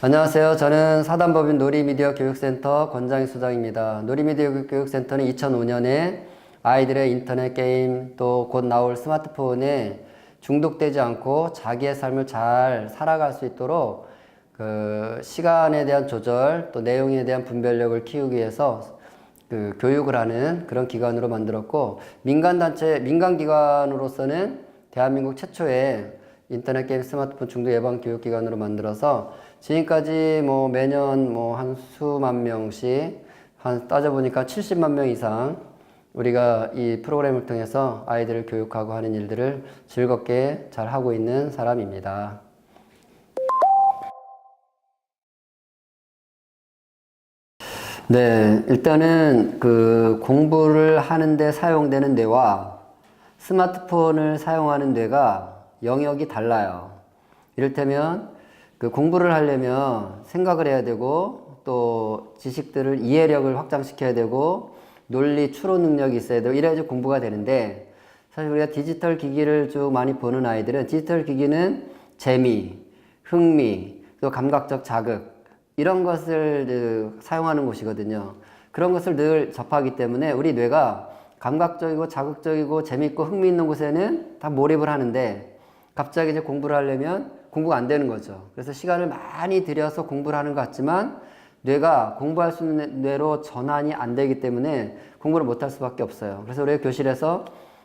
안녕하세요. 저는 사단법인 놀이미디어 교육센터 권장희 수장입니다. 놀이미디어 교육센터는 2005년에 아이들의 인터넷 게임 또 곧 나올 스마트폰에 중독되지 않고 자기의 삶을 잘 살아갈 수 있도록 그 시간에 대한 조절 또 내용에 대한 분별력을 키우기 위해서 그 교육을 하는 그런 기관으로 만들었고 민간 단체 민간 기관으로서는 대한민국 최초의 인터넷 게임 스마트폰 중독 예방 교육 기관으로 만들어서 지금까지 뭐 매년 뭐 한 수만 명씩 한 따져보니까 70만 명 이상 우리가 이 프로그램을 통해서 아이들을 교육하고 하는 일들을 즐겁게 잘 하고 있는 사람입니다. 네, 일단은 그 공부를 하는데 사용되는 뇌와 스마트폰을 사용하는 뇌가 영역이 달라요. 이를테면 그 공부를 하려면 생각을 해야 되고 또 지식들을 이해력을 확장시켜야 되고 논리 추론 능력이 있어야 되고 이래야지 공부가 되는데 사실 우리가 디지털 기기를 쭉 많이 보는 아이들은 디지털 기기는 재미, 흥미, 또 감각적 자극 이런 것을 그 사용하는 곳이거든요. 그런 것을 늘 접하기 때문에 우리 뇌가 감각적이고 자극적이고 재밌고 흥미있는 곳에는 다 몰입을 하는데 갑자기 이제 공부를 하려면 공부가 안 되는 거죠. 그래서 시간을 많이 들여서 공부를 하는 것 같지만 뇌가 공부할 수 있는 뇌로 전환이 안 되기 때문에 공부를 못 할 수밖에 없어요. 그래서 우리 교실에서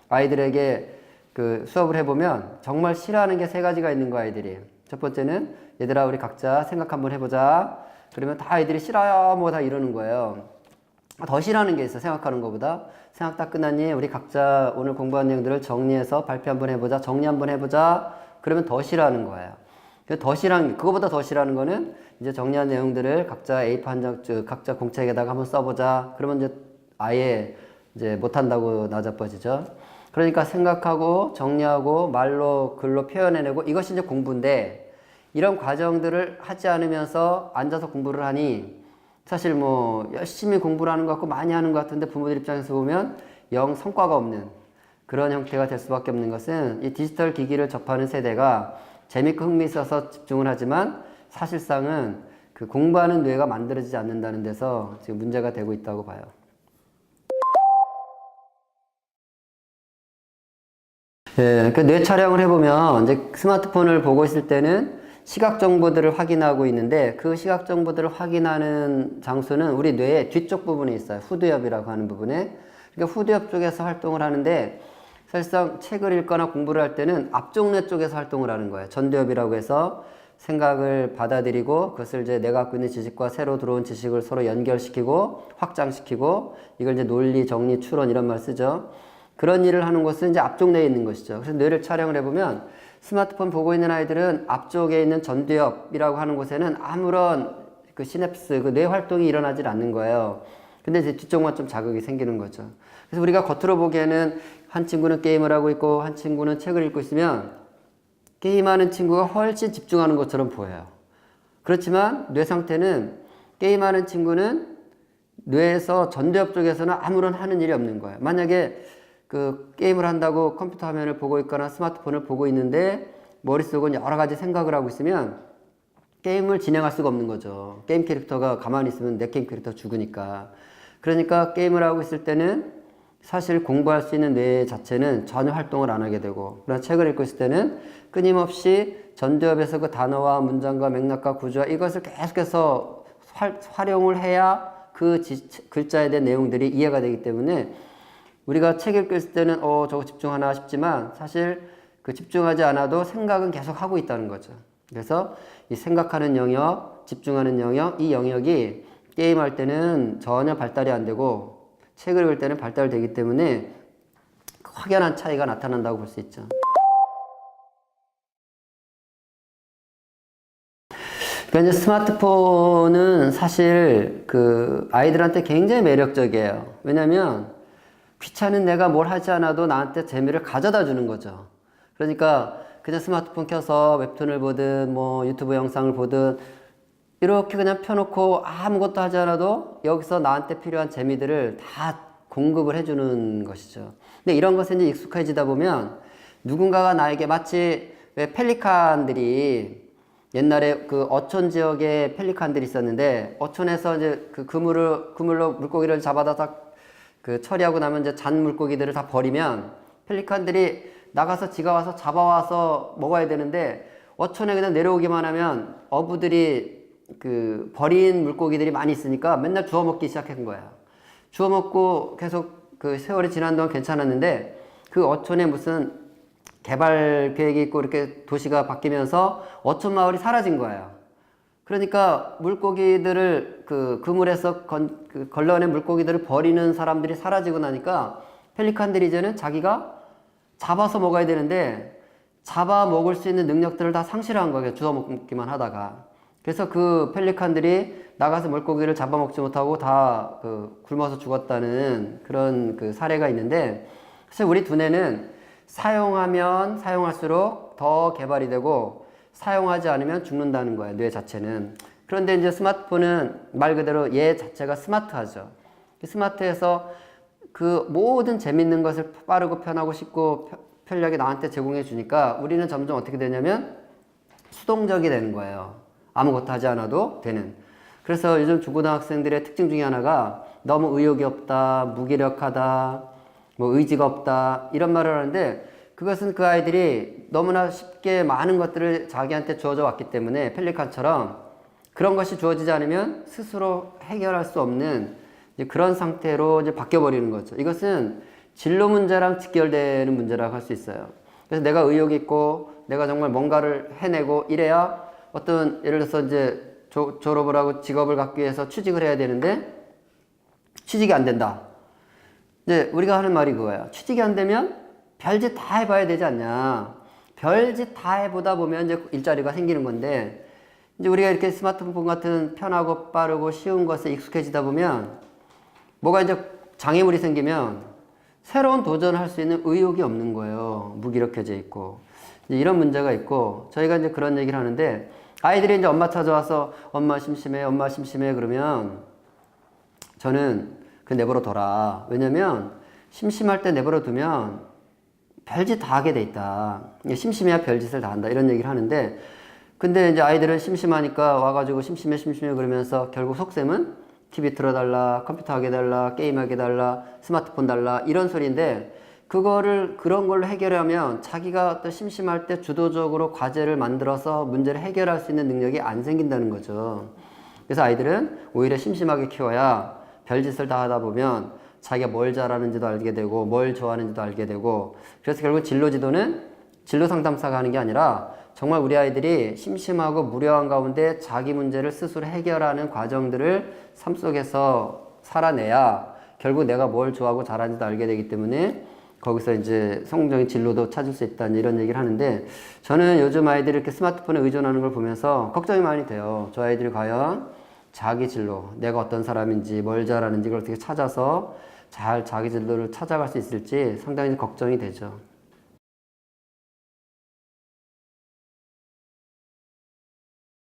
아이들에게 그 수업을 해보면 정말 싫어하는 게 세 가지가 있는 거 아이들이. 첫 번째는 얘들아 우리 각자 생각 한번 해보자. 그러면 다 아이들이 싫어요 뭐 다 이러는 거예요. 더 싫어하는 게 있어 생각하는 것보다 생각 다 끝났니 우리 각자 오늘 공부한 내용들을 정리해서 발표 한번 해보자 정리 한번 해보자 그러면 더 싫어하는 거예요. 그더 싫어하는 그거보다 더 싫어하는 거는 이제 정리한 내용들을 각자 A4 한장 각자 공책에다가 한번 써보자 그러면 이제 아예 이제 못한다고 나자빠지죠. 그러니까 생각하고 정리하고 말로 글로 표현해내고 이것이 이제 공부인데 이런 과정들을 하지 않으면서 앉아서 공부를 하니 사실 뭐 열심히 공부를 하는 것 같고 많이 하는 것 같은데 부모들 입장에서 보면 영 성과가 없는 그런 형태가 될 수밖에 없는 것은 이 디지털 기기를 접하는 세대가 재밌고 흥미있어서 집중을 하지만 사실상은 그 공부하는 뇌가 만들어지지 않는다는 데서 지금 문제가 되고 있다고 봐요. 예, 그 뇌 촬영을 해보면 이제 스마트폰을 보고 있을 때는 시각 정보들을 확인하고 있는데 그 시각 정보들을 확인하는 장소는 우리 뇌의 뒤쪽 부분에 있어요. 후두엽이라고 하는 부분에. 그러니까 후두엽 쪽에서 활동을 하는데 사실상 책을 읽거나 공부를 할 때는 앞쪽 뇌 쪽에서 활동을 하는 거예요. 전두엽이라고 해서 생각을 받아들이고 그것을 이제 내가 갖고 있는 지식과 새로 들어온 지식을 서로 연결시키고 확장시키고 이걸 이제 논리, 정리, 추론 이런 말 쓰죠. 그런 일을 하는 곳은 이제 앞쪽 뇌에 있는 것이죠. 그래서 뇌를 촬영을 해보면 스마트폰 보고 있는 아이들은 앞쪽에 있는 전두엽이라고 하는 곳에는 아무런 그 시냅스, 그 뇌 활동이 일어나질 않는 거예요. 근데 이제 뒤쪽만 좀 자극이 생기는 거죠. 그래서 우리가 겉으로 보기에는 한 친구는 게임을 하고 있고 한 친구는 책을 읽고 있으면 게임하는 친구가 훨씬 집중하는 것처럼 보여요. 그렇지만 뇌 상태는 게임하는 친구는 뇌에서 전두엽 쪽에서는 아무런 하는 일이 없는 거예요. 만약에 그 게임을 한다고 컴퓨터 화면을 보고 있거나 스마트폰을 보고 있는데 머릿속은 여러 가지 생각을 하고 있으면 게임을 진행할 수가 없는 거죠. 게임 캐릭터가 가만히 있으면 내 게임 캐릭터 죽으니까. 그러니까 게임을 하고 있을 때는 사실 공부할 수 있는 뇌 자체는 전혀 활동을 안 하게 되고 그러나 책을 읽고 있을 때는 끊임없이 전두엽에서 그 단어와 문장과 맥락과 구조와 이것을 계속해서 활, 활용을 해야 그 지, 글자에 대한 내용들이 이해가 되기 때문에 우리가 책 읽고 있을 때는 어 저거 집중하나 싶지만 사실 그 집중하지 않아도 생각은 계속 하고 있다는 거죠. 그래서 이 생각하는 영역, 집중하는 영역, 이 영역이 게임할 때는 전혀 발달이 안 되고 책을 읽을 때는 발달되기 때문에 확연한 차이가 나타난다고 볼 수 있죠. 그러니까 이제 스마트폰은 사실 그 아이들한테 굉장히 매력적이에요. 왜냐면 귀찮은 내가 뭘 하지 않아도 나한테 재미를 가져다 주는 거죠. 그러니까 그냥 스마트폰 켜서 웹툰을 보든 뭐 유튜브 영상을 보든 이렇게 그냥 펴놓고 아무것도 하지 않아도 여기서 나한테 필요한 재미들을 다 공급을 해주는 것이죠. 근데 이런 것에 이제 익숙해지다 보면 누군가가 나에게 마치 왜 펠리칸들이 옛날에 그 어촌 지역에 펠리칸들이 있었는데 어촌에서 이제 그 그물을 그물로 물고기를 잡아다 딱그 처리하고 나면 이제 잔 물고기들을 다 버리면 펠리칸들이 나가서 지가 와서 잡아와서 먹어야 되는데 어촌에 그냥 내려오기만 하면 어부들이 그 버린 물고기들이 많이 있으니까 맨날 주워 먹기 시작한 거야. 주워 먹고 계속 그 세월이 지난 동안 괜찮았는데 그 어촌에 무슨 개발 계획이 있고 이렇게 도시가 바뀌면서 어촌 마을이 사라진 거예요. 그러니까 물고기들을 그 그물에서 건, 그 걸러낸 물고기들을 버리는 사람들이 사라지고 나니까 펠리칸들이 이제는 자기가 잡아서 먹어야 되는데 잡아 먹을 수 있는 능력들을 다 상실한 거예요. 주워 먹기만 하다가. 그래서 그 펠리칸들이 나가서 물고기를 잡아먹지 못하고 다 그 굶어서 죽었다는 그런 그 사례가 있는데 사실 우리 두뇌는 사용하면 사용할수록 더 개발이 되고 사용하지 않으면 죽는다는 거예요. 뇌 자체는. 그런데 이제 스마트폰은 말 그대로 얘 자체가 스마트하죠. 스마트해서 그 모든 재밌는 것을 빠르고 편하고 쉽고 펴- 편리하게 나한테 제공해 주니까 우리는 점점 어떻게 되냐면 수동적이 되는 거예요. 아무것도 하지 않아도 되는. 그래서 요즘 중고등학생들의 특징 중에 하나가 너무 의욕이 없다, 무기력하다, 뭐 의지가 없다, 이런 말을 하는데 그것은 그 아이들이 너무나 쉽게 많은 것들을 자기한테 주어져 왔기 때문에 펠리칸처럼 그런 것이 주어지지 않으면 스스로 해결할 수 없는 그런 상태로 이제 바뀌어버리는 거죠. 이것은 진로 문제랑 직결되는 문제라고 할 수 있어요. 그래서 내가 의욕이 있고 내가 정말 뭔가를 해내고 이래야 어떤 예를 들어서 이제 조, 졸업을 하고 직업을 갖기 위해서 취직을 해야 되는데 취직이 안 된다. 이제 우리가 하는 말이 그거야. 취직이 안 되면 별짓 다 해봐야 되지 않냐. 별짓 다 해보다 보면 이제 일자리가 생기는 건데 이제 우리가 이렇게 스마트폰 같은 편하고 빠르고 쉬운 것에 익숙해지다 보면 뭐가 이제 장애물이 생기면 새로운 도전을 할 수 있는 의욕이 없는 거예요. 무기력해져 있고. 이런 문제가 있고 저희가 이제 그런 얘기를 하는데 아이들이 이제 엄마 찾아와서 엄마 심심해, 엄마 심심해 그러면 저는 그 내버려 둬라. 왜냐면 심심할 때 내버려 두면 별짓 다 하게 돼 있다. 심심해야 별짓을 다 한다. 이런 얘기를 하는데 근데 이제 아이들은 심심하니까 와가지고 심심해 심심해 그러면서 결국 속셈은 TV 틀어달라, 컴퓨터 하게 달라, 게임하게 달라, 스마트폰 달라 이런 소리인데 그거를 그런 걸로 해결하면 자기가 또 심심할 때 주도적으로 과제를 만들어서 문제를 해결할 수 있는 능력이 안 생긴다는 거죠. 그래서 아이들은 오히려 심심하게 키워야 별짓을 다 하다 보면 자기가 뭘 잘하는지도 알게 되고 뭘 좋아하는지도 알게 되고 그래서 결국 진로 지도는 진로 상담사가 하는 게 아니라 정말 우리 아이들이 심심하고 무료한 가운데 자기 문제를 스스로 해결하는 과정들을 삶 속에서 살아내야 결국 내가 뭘 좋아하고 잘하는지도 알게 되기 때문에 거기서 이제 성공적인 진로도 찾을 수 있다는 이런 얘기를 하는데 저는 요즘 아이들이 이렇게 스마트폰에 의존하는 걸 보면서 걱정이 많이 돼요. 저 아이들이 과연 자기 진로, 내가 어떤 사람인지, 뭘 잘하는지 그걸 어떻게 찾아서 잘 자기 진로를 찾아갈 수 있을지 상당히 걱정이 되죠.